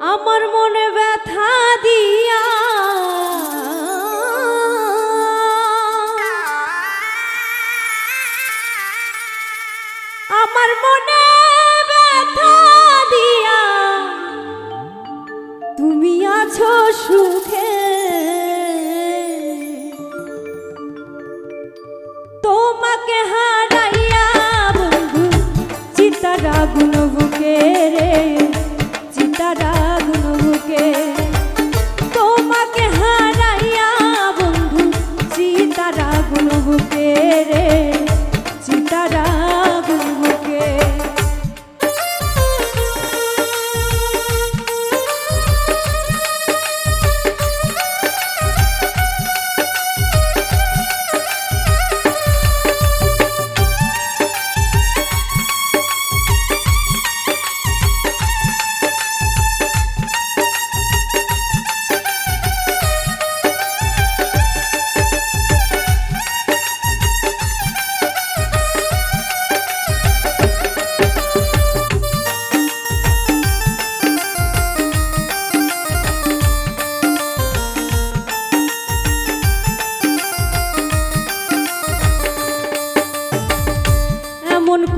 আমার মনে ব্যথা দিয়া। আমার মনে ব্যথা দিয়া। তুমি আছো সুখে। তোমাকে হারাইয়া বন্ধু চিন্তার আগুন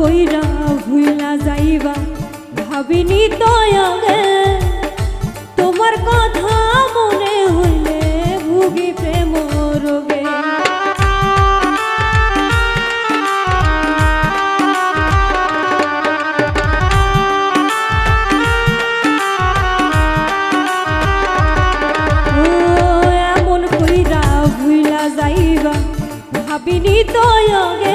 কইরা ভুইলা যাইবা, ভাবিনি তো তোমার কথা মনে হইলে ভুগি প্রেম রোগে। এমন কইরা ভুইলা যাইবা, ভাবিনি তো আগে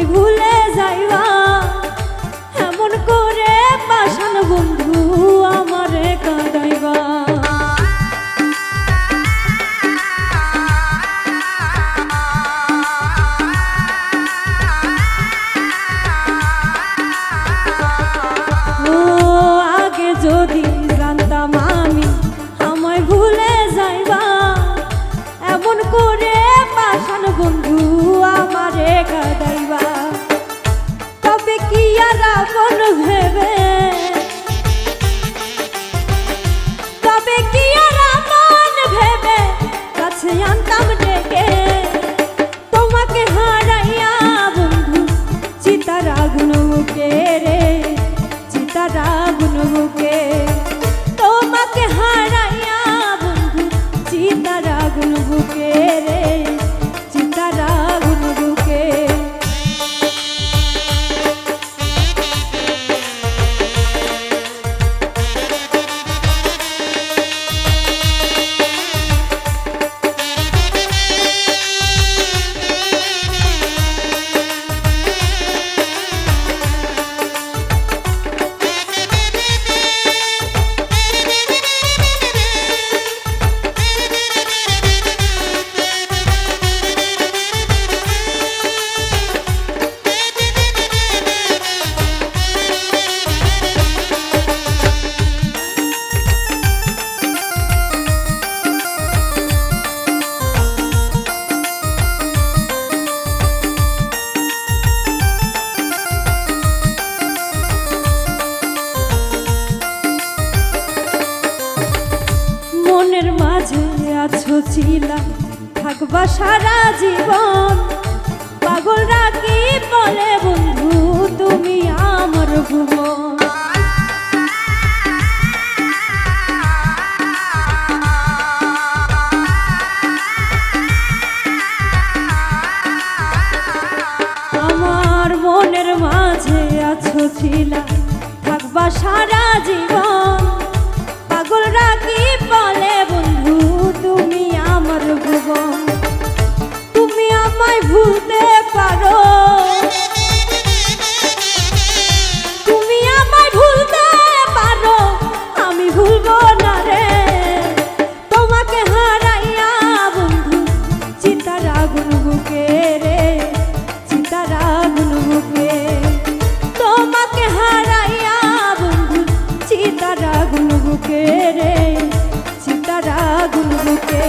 আমায় ভুলে যাইবা? এমন করে পাশান বন্ধু আমারে কাদাইবা। থাকবা সারা জীবন। পাগলরা কি বলে বন্ধু, তুমি আমার ভুবন। আমার মনের মাঝে আছো ছিলা, থাকবা সারা জীবন। পাগলরা ভুলতে পারো। তুমি আমায় ভুলতে পারো, আমি ভুলবো না রে। তোমাকে হারাইয়া বন্ধু, চিতার আগুন বুকে রে, চিতার আগুন বুকে। তোমাকে হারাইয়া বন্ধু, চিতার আগুন বুকে রে, চিতার আগুন বুকে।